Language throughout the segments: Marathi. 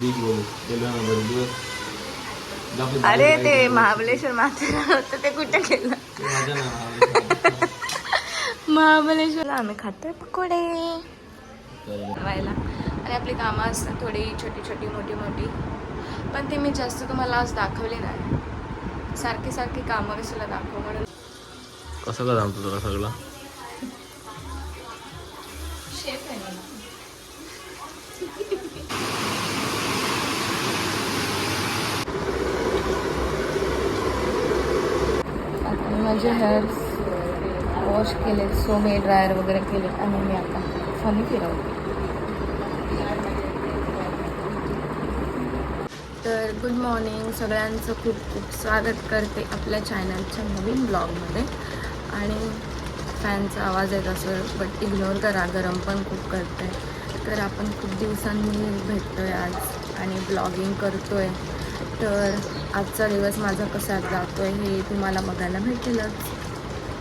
बिग बोल गेलो ना बरेच दिवस अरे ते. महाबलेश्वर माथेरान होतं ते कुठे गेलं? महाबलेश्वरला आम्ही खातोय पकोडे. व्हायला आणि आपली कामं असतात थोडी छोटी छोटी मोठी मोठी. पण ते मी जास्त तुम्हाला आज दाखवले नाही. सारखी सारखी कामं कशाला दाखव म्हणून. कसं का जमतो तुला सगळं? माझे हेअर्स वॉश केलेत सो मी ड्रायर वगैरे केले आणि मी आता फनी फिरवते. तर गुड मॉर्निंग सगळ्यांचं खूप खूप स्वागत करते आपल्या चॅनलच्या नवीन ब्लॉगमध्ये आणि फॅनचा आवाज येत असं बट इग्नोर करा गरम पण खूप करते. तर आपण खूप दिवसांनी भेटतोय आज आणि ब्लॉगिंग करतोय. तर आजचा दिवस माझा कसा जातो आहे हे तुम्हाला बघायला भेटेलच.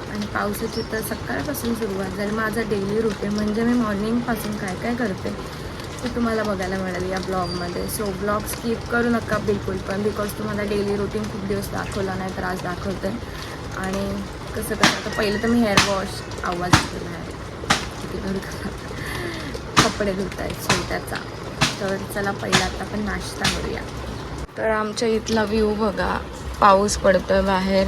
आणि पावसाची तर सकाळपासून सुरुवात झाली. माझा डेली रुटीन म्हणजे मी मॉर्निंगपासून काय काय करते ते तुम्हाला बघायला मिळेल या ब्लॉगमध्ये सो ब्लॉग स्किप करू नका बिलकुल पण बिकॉज तुम्हाला डेली रुटीन खूप दिवस दाखवला नाही तर आज दाखवते. आणि कसं कसं आता पहिलं तर मी हेअर वॉश आवाज केला आहे कपडे धुत आहेत त्याचा. तर चला पहिला आता आपण नाश्ता करूया. तर आमच्या इथला व्ह्यू बघा. पाऊस पडतोय बाहेर.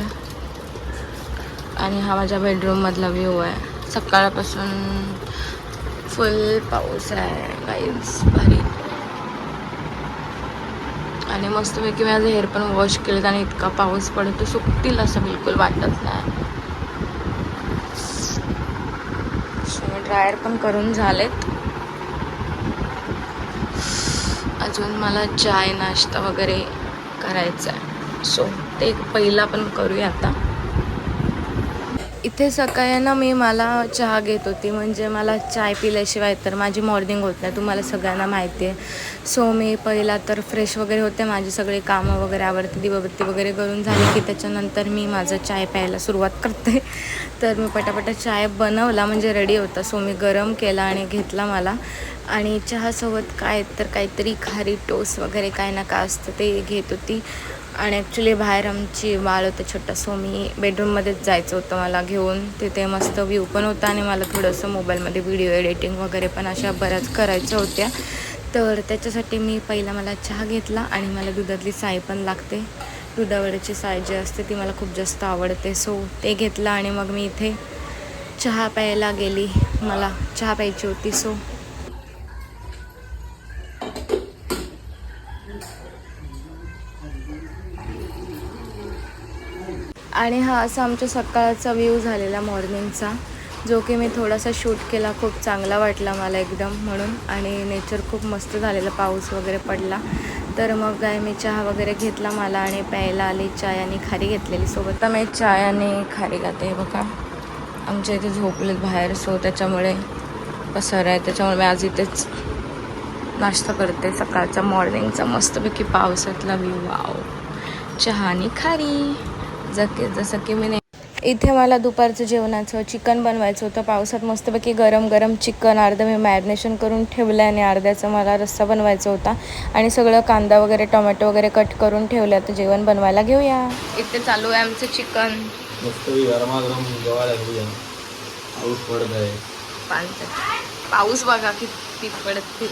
आणि हा माझ्या बेडरूममधला व्ह्यू आहे. सकाळपासून फुल पाऊस आहे गाईज भारी. आणि मस्तपैकी माझं हेअर पण वॉश केलं आणि इतका पाऊस पडतो सुकतील असं बिलकुल वाटत नाही. ड्रायर पण करून झालेत. अजून मला चाय नाश्ता वगैरे करायचा आहे सो ते पहिला पण करूया आता. इथे सकाळी ना मी मला चहा घेत होती. म्हणजे मला चाय पिल्याशिवाय तर माझी मॉर्निंग होत नाही. तुम्हाला सगळ्यांना माहिती आहे. सो मी पहिला तर फ्रेश वगैरे होते. माझी सगळी कामं वगैरे आवडते. दिवाबत्ती वगैरे करून झाली की त्याच्यानंतर मी माझं चाय प्यायला सुरुवात करते. तर मी पटापटा चाय बनवला. म्हणजे रेडी होता. सो मी गरम केला आणि घेतला मला. आणि चहासोबत काय तर काहीतरी खारी टोस वगैरे काय ना काय असतं ते घेत होती. आणि ॲक्च्युली बाहेर आमची बाळ होतं छोटा सो मी बेडरूममध्येच जायचं होतं मला घेऊन. तिथे मस्त व्ह्यू पण होता आणि मला थोडंसं मोबाईलमध्ये व्हिडिओ एडिटिंग वगैरे पण अशा बऱ्याच करायच्या होत्या. तर त्याच्यासाठी मी पहिला मला चहा घेतला आणि मला दुधातली साय पण लागते. दुधावरची साय जी असते ती मला खूप जास्त आवडते सो ते घेतलं आणि मग मी इथे चहा प्यायला गेली. मला चहा प्यायची होती सो आणि हा असा आमच्या सकाळचा व्ह्यू झालेला मॉर्निंगचा जो की मी थोडासा शूट केला खूप चांगला वाटला मला एकदम म्हणून. आणि नेचर खूप मस्त झालेलं पाऊस वगैरे पडला. तर मग काय मी चहा वगैरे घेतला मला आणि प्यायला आली चाय आणि खारी घेतलेली सोबत. तर मी चाय आणि खारी खाते बघा. आमच्या इथे झोपलेत बाहेर सो त्याच्यामुळे पसर आहे. त्याच्यामुळे मी आज इथेच नाश्ता करते. सकाळचा मॉर्निंगचा मस्तपैकी पावसातला व्ह्यू वाव चहा आणि खारी. जके जसं की मी इथे मला दुपारचं जेवणाचं चिकन बनवायचं होतं. पावसात मस्तपैकी गरम गरम चिकन अर्धं मी मॅरिनेशन करून ठेवलं आणि अर्ध्याचा मला रस्सा बनवायचा होता. आणि सगळं कांदा वगैरे टोमॅटो वगैरे कट करून ठेवलं. आता जेवण बनवायला घेऊया. इथे चालू आहे आमचं चिकन. पाऊस बघा किती पडते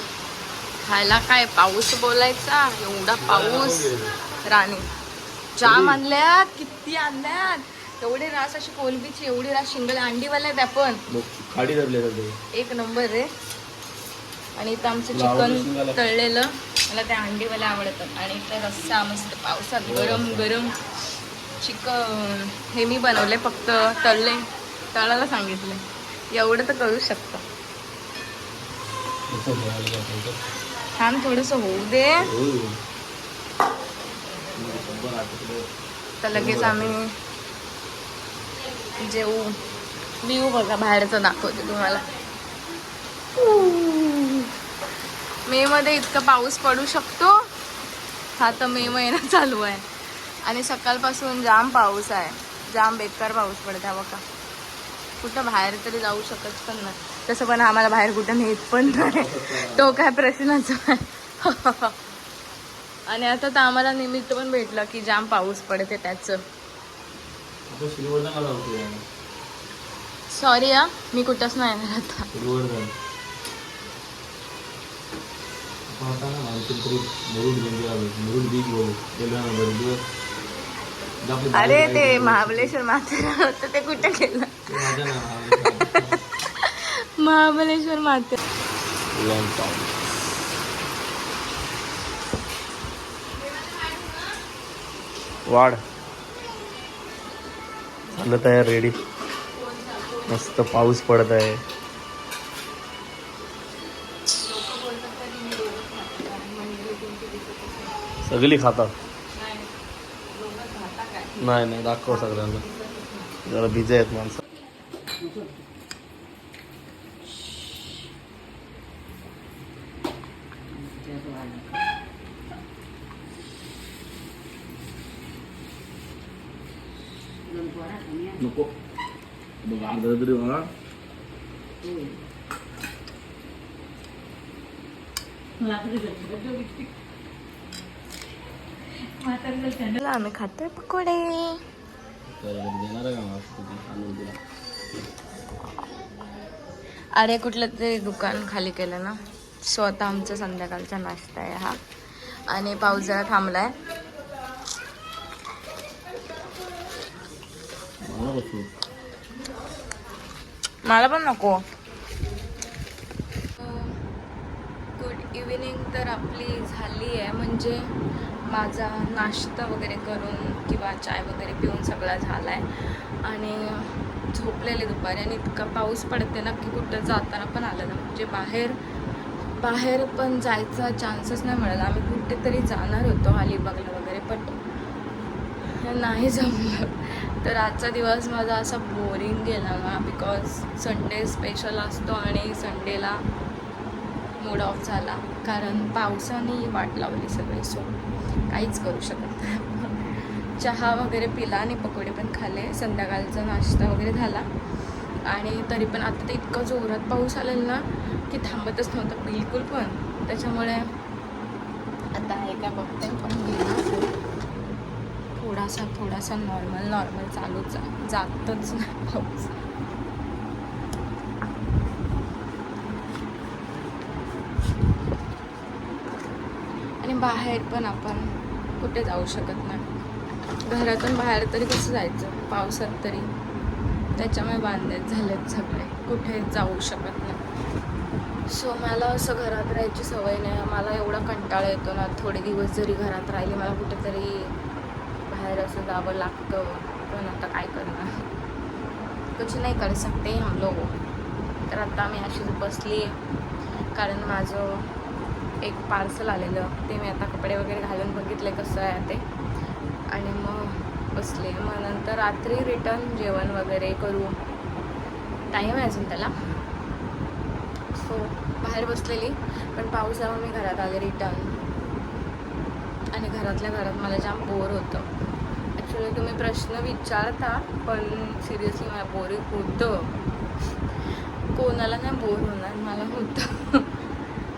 खायला काय पाऊस बोलायचा? एवढा पाऊस. राणी. जाम आणल्यात किती आणल्यात? एवढे रास अशी कोलबीची एवढी रास शिंगल अंडीवाल्या आपण बघ खाडी एक नंबर रे. आणि इथं आमचं चिकन. तळलेलं. मला त्या अंडीवाल्या आवडतात. आणि इथं रस्सा मस्त पावसात गरम गरम चिकन हे मी बनवले फक्त तळले. तळायला सांगितले एवढं तर करू शकतं? छान थोडंसं होऊ दे. होय. तर लगेच आम्ही जेऊ. व्ह्यू बघा बाहेरचं दाखवते तुम्हाला. मे मध्ये इतका पाऊस पडू शकतो. हा तर मे महिना चालू आहे. आणि सकाळपासून जाम पाऊस आहे. जाम बेकार पाऊस पडत आहे बघा. कुठं बाहेर तरी जाऊ शकत पण नाही. तसं पण आम्हाला बाहेर कुठं नेत पण नाही. तो काय प्रश्नच आहे आणि आता तर आम्हाला निमित्त पण भेटलं की जाम पाऊस पडते त्याचं. सॉरी या मी कुठंच नाही येणार आता. अरे ते महाबलेश्वर माथेरान होतं ते कुठं गेलं? महाबलेश्वर माथे लॉंग टाउन वाढ. झालं तयार रेडी मस्त पाऊस पडत आहे. सगळी खातात. नाही नाही दाखव सगळ्यांना. जरा बिझी आहेत माणसं. नको. बघ अर्धा तरी आम्ही खातोय पकोडे. अरे कुठलं तरी दुकान खाली केलं ना. सो आता आमचा संध्याकाळचा नाश्ता आहे हा. आणि पाऊस जरा थांबलाय. मला पण नको. गुड इव्हिनिंग तर आपली झाली आहे. म्हणजे माझा नाश्ता वगैरे करून किंवा चाय वगैरे पिऊन सगळा झाला आहे आणि झोपलेले दुपारी आणि इतका पाऊस पडते ना की कुठं जाताना पण आलं ना म्हणजे बाहेर बाहेर पण जायचा चान्सच नाही मिळाला. आम्ही कुठेतरी जाणार होतो अलिबागला वगैरे पण नाही जमलं. तर आजचा दिवस माझा असा बोरिंग गेला ना बिकॉज संडे स्पेशल असतो आणि संडेला मूड ऑफ झाला. कारण पावसाने वाट लावली सगळी सो काहीच करू शकत नाही. चहा वगैरे पिला आणि पकोडे पण खाले. संध्याकाळचा नाश्ता वगैरे झाला. आणि तरी पण आता तर इतकं जोरात पाऊस आलेला ना की थांबतच नव्हतं बिलकुल पण. त्याच्यामुळे आता आहे काय बघते. पण असा थोडासा नॉर्मल नॉर्मल चालूच आहे जातच नाही पाऊस. आणि बाहेर पण आपण कुठे जाऊ शकत नाही. घरातून बाहेर तरी कसं जायचं? पावसात तरी. त्याच्यामुळे बांधलेत झालेत सगळे. कुठे जाऊ शकत नाही. सो मला असं घरात राहायची सवय नाही. मला एवढा कंटाळा येतो ना. थोडे दिवस जरी घरात राहिली मला कुठेतरी बाहेर असं जावं लागतं. पण आता काय करणार? कुछ नाही कर सकते हम लोग तर आता मी अशीच बसली. आहे कारण माझं एक पार्सल आलेलं. ते मी आता कपडे वगैरे घालून बघितले कसं आहे ते. आणि मग बसले. मग नंतर रात्री रिटर्न जेवण वगैरे करू. टाईम आहे अजून त्याला. सो बाहेर बसलेली. पण पाऊस जाऊन मी घरात आले रिटर्न आणि घरातल्या घरात मला जाम बोर होतं. ॲक्च्युली तुम्ही प्रश्न विचारता पण सिरियसली मला बोरिंग होतं. कोणाला नाही बोर होणार मला होतं.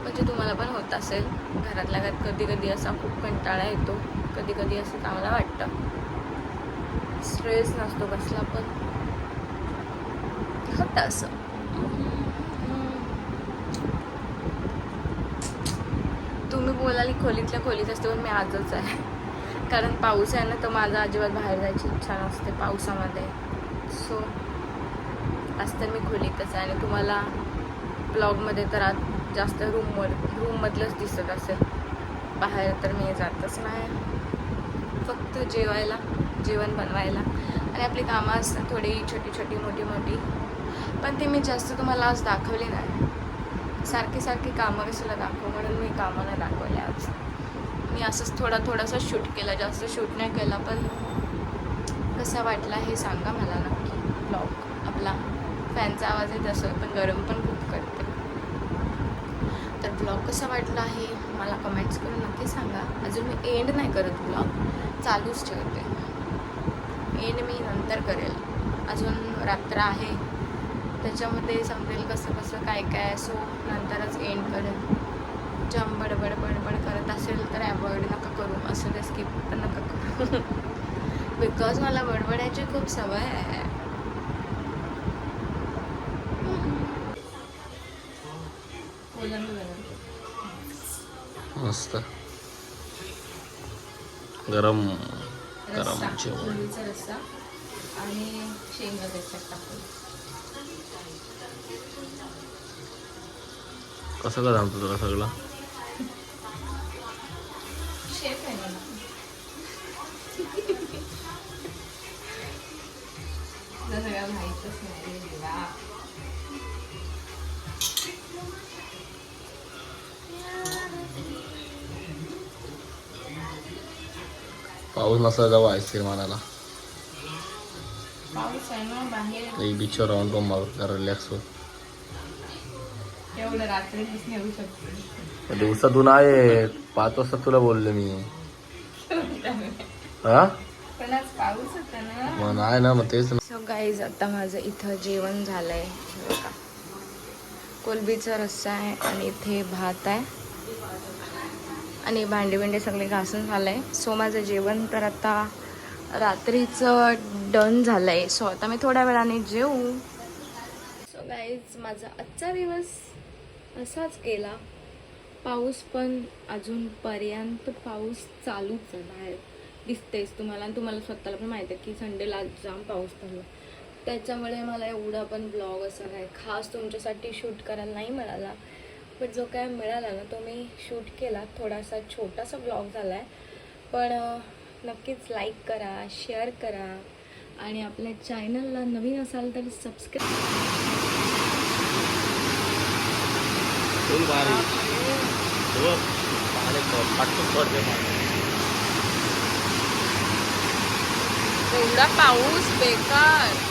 म्हणजे तुम्हाला पण होत असेल. घरातल्या घरात कधी कधी असा खूप कंटाळा येतो. कधी कधी असं चांगलं वाटतं. स्ट्रेस नसतो कसला पण. होतं असं. तुम्ही बोलाल खोलीतल्या खोलीत असते पण मी आजच आहे. कारण पाऊस आहे ना तर माझा अजिबात बाहेर जायची इच्छा नसते पावसामध्ये. सो आज तर मी खोलीतच आहे आणि तुम्हाला ब्लॉगमध्ये तर आज जास्त रूमवर रूममधलंच दिसत असेल. बाहेर तर मी जातच नाही. फक्त जेवायला जेवण बनवायला. आणि आपली कामं असतात थोडी छोटी छोटी मोठी मोठी. पण ते मी जास्त तुम्हाला आज दाखवली नाही. सारखी सारखी कामं कशाला दाखव म्हणून मी कामं नाही दाखवले आज. मी असंच थोडा थोडासा शूट केला जास्त शूट नाही केला पण कसा वाटला हे सांगा मला नक्की. ब्लॉग आपला फॅनचा आवाज येत असेल पण गरम पण खूप करते. तर ब्लॉग कसा वाटला आहे मला कमेंट्स करून नक्की सांगा. अजून मी एंड नाही करत ब्लॉग चालूच ठेवते. एंड मी नंतर करेल. अजून रात्र आहे. त्याच्यामध्ये समजेल कसं कसं काय काय सो नंतरच एंड करेल जाम बडबड बडबड करत असेल तर अवॉइड नका करू. असं ते स्किप पण नका करू. बिकॉज मला बडबडायची खूप सवय आहे. मस्त. गरम गरम जेवण. रस्सा आणि शेंगा त्याच्यात टाकून. कसं का सांगतो तुला सगळं? शेफ आहे मला तुला सगळं माहीतच नाही देवा पाऊस नसला जाऊ आईस्क्रीम आणायला. पाऊस आहे ना बाहेर. बीचवर राहून पण रिलॅक्स हो एवढं रात्री दिसून येऊ शकते दिवसातून आहे. पाच वाजता तुला बोललो मी. हा? मग नाही ना मग तेच सो गाईज आता माझं इथं जेवण झालंय. हे बघा. कोलबीचा रस्सा आहे आणि इथे भात आहे. आणि भांडी बिंडी सगळे घासून झालंय. सो माझं जेवण तर आता रात्रीचं डन झालंय. सो आता मी थोड्या वेळाने जेवू सो गाईज माझा आजचा दिवस असाच गेला. पाऊस पण अजूनपर्यंत पाऊस चालूच आहे बाहेर. दिसतेच तुम्हाला आणि तुम्हाला स्वतःला पण माहिती आहे की संडेला जाम पाऊस पडला. त्याच्यामुळे मला एवढा पण ब्लॉग असा काय खास तुमच्यासाठी शूट करायला नाही मिळाला. पण जो काय मिळाला ना तो मी शूट केला. थोडासा छोटासा ब्लॉग झाला आहे पण नक्कीच लाईक करा शेअर करा. आणि आपल्या चॅनलला नवीन असाल तर सबस्क्राईब भारी एवढा पाऊस बेकार.